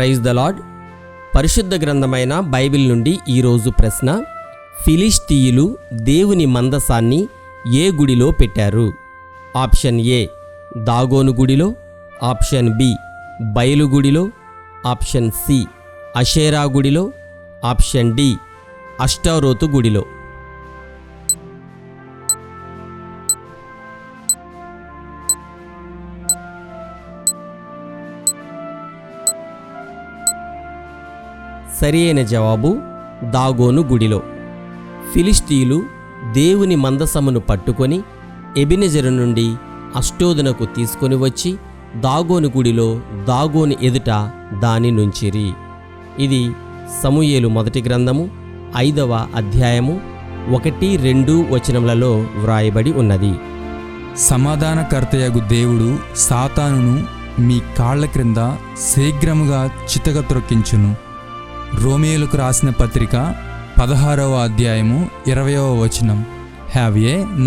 Praise the lord పరిశుద్ధ గ్రంథమైన Bible నుండి ఈరోజు ప్రశ్న ఫిలిస్తీయులు దేవుని మందసాన్ని ఏ గుడిలో పెట్టారు? ఆప్షన్ ఏ దాగోను గుడిలో. ఆప్షన్ బి బయలు గుడిలో. ఆప్షన్ సి అషేరా గుడిలో. ఆప్షన్ డి అష్టారోతు గుడిలో. సరియైన జవాబు దాగోను గుడిలో. ఫిలిస్తీలు దేవుని మందసమును పట్టుకొని ఎబినెజరు నుండి అష్టోదనకు తీసుకొని వచ్చి దాగోను గుడిలో దాగోని ఎదుట దాని నుంచిరి. ఇది సమూయేలు మొదటి గ్రంథము ఐదవ అధ్యాయము ఒకటి రెండు వచనములలో వ్రాయబడి ఉన్నది. సమాధానకర్తయగు దేవుడు సాతానును మీ కాళ్ళ క్రింద శీఘ్రముగా చితక త్రొక్కించును. రోమియోలకు రాసిన పత్రిక పదహారవ అధ్యాయము ఇరవయవ వచనం. Have a